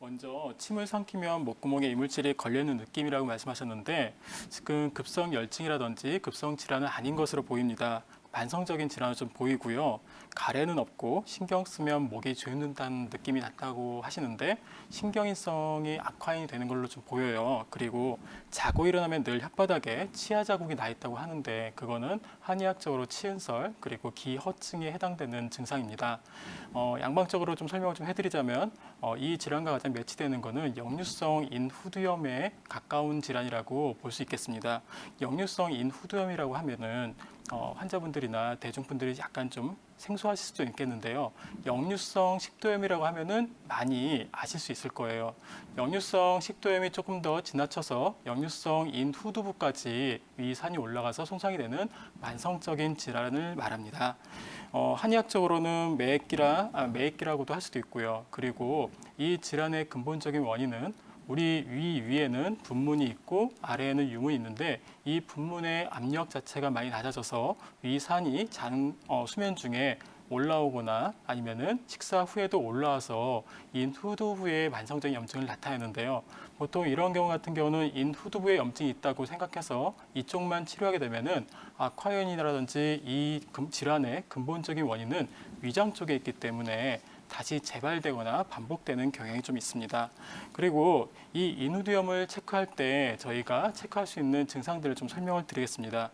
먼저 침을 삼키면 목구멍에 이물질이 걸려있는 느낌이라고 말씀하셨는데 지금 급성 열증이라든지 급성 질환은 아닌 것으로 보입니다. 만성적인 질환은 좀 보이고요. 가래는 없고 신경 쓰면 목이 조는다는 느낌이 났다고 하시는데 신경인성이 악화인이 되는 걸로 좀 보여요. 그리고 자고 일어나면 늘 혓바닥에 치아 자국이 나 있다고 하는데 그거는 한의학적으로 치은설 그리고 기허증에 해당되는 증상입니다. 어, 양방적으로 좀 설명을 좀 해드리자면 어, 이 질환과 가장 매치되는 것은 역류성 인후두염에 가까운 질환이라고 볼 수 있겠습니다. 역류성 인후두염이라고 하면은 어, 환자분들이나 대중분들이 약간 좀 생소하실 수도 있겠는데요. 역류성 식도염이라고 하면은 많이 아실 수 있을 거예요. 역류성 식도염이 조금 더 지나쳐서 역류성 인후두부까지 위산이 올라가서 손상이 되는 만성적인 질환을 말합니다. 어, 한의학적으로는 매액기라, 아, 매액기라고도 할 수도 있고요. 그리고 이 질환의 근본적인 원인은 우리 위 위에는 분문이 있고 아래에는 유문이 있는데 이 분문의 압력 자체가 많이 낮아져서 위산이 잔 어, 수면 중에 올라오거나 아니면은 식사 후에도 올라와서 인후두부의 만성적인 염증을 나타내는데요. 보통 이런 경우 같은 경우는 인후두부에 염증이 있다고 생각해서 이쪽만 치료하게 되면은 아콰이언이라든지 이 금- 질환의 근본적인 원인은 위장 쪽에 있기 때문에 다시 재발되거나 반복되는 경향이 좀 있습니다. 그리고 이 인후두염을 체크할 때 저희가 체크할 수 있는 증상들을 좀 설명을 드리겠습니다.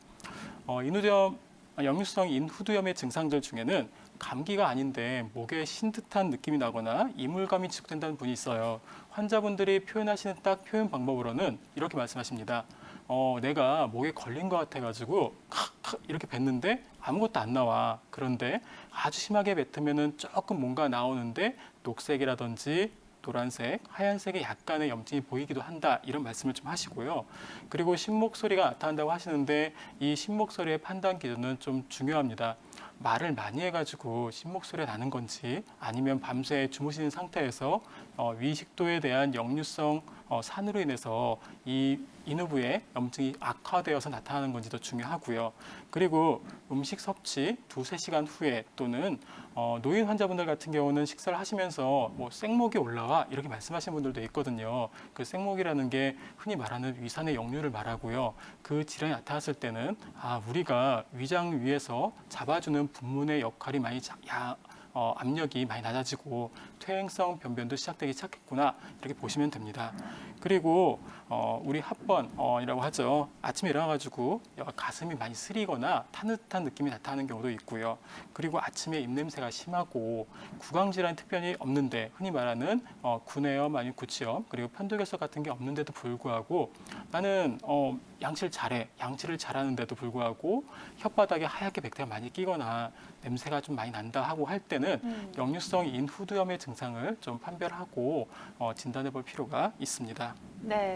어, 인후두염, 아, 역류성 인후두염의 증상들 중에는 감기가 아닌데 목에 신 듯한 느낌이 나거나 이물감이 지속된다는 분이 있어요. 환자분들이 표현하시는 딱 표현 방법으로는 이렇게 말씀하십니다. 어, 내가 목에 걸린 것 같아가지고 칵칵 이렇게 뱉는데 아무것도 안 나와. 그런데 아주 심하게 뱉으면은 조금 뭔가 나오는데 녹색이라든지 노란색, 하얀색의 약간의 염증이 보이기도 한다. 이런 말씀을 좀 하시고요. 그리고 신목 소리가 나타난다고 하시는데 이 신목 소리의 판단 기준은 좀 중요합니다. 말을 많이 해가지고 신목 소리가 나는 건지 아니면 밤새 주무시는 상태에서 어, 위식도에 대한 역류성 어, 산으로 인해서 이 인후부의 염증이 악화되어서 나타나는 건지도 중요하고요. 그리고 음식 섭취 두세 시간 후에 또는 어, 노인 환자분들 같은 경우는 식사를 하시면서 뭐 생목이 올라와 이렇게 말씀하시는 분들도 있거든요. 그 생목이라는 게 흔히 말하는 위산의 역류를 말하고요. 그 질환이 나타났을 때는 아 우리가 위장 위에서 잡아주는 분문의 역할이 많이 자, 야, 어, 압력이 많이 낮아지고 퇴행성 변변도 시작되기 시작했구나 이렇게 보시면 됩니다. 그리고 어, 우리 합번이라고 하죠. 아침에 일어나가지고 가슴이 많이 쓰리거나 타듯한 느낌이 나타나는 경우도 있고요. 그리고 아침에 입냄새가 심하고 구강 질환이 특별히 없는데 흔히 말하는 어, 구내염 아니면 구치염 그리고 편도결석 같은 게 없는데도 불구하고 나는 어, 양치를 잘해 양치를 잘하는데도 불구하고 혓바닥에 하얗게 백태가 많이 끼거나 냄새가 좀 많이 난다 하고 할 때는 음. 역류성 인후두염의 증상을 좀 판별하고 어, 진단해 볼 필요가 있습니다. 네.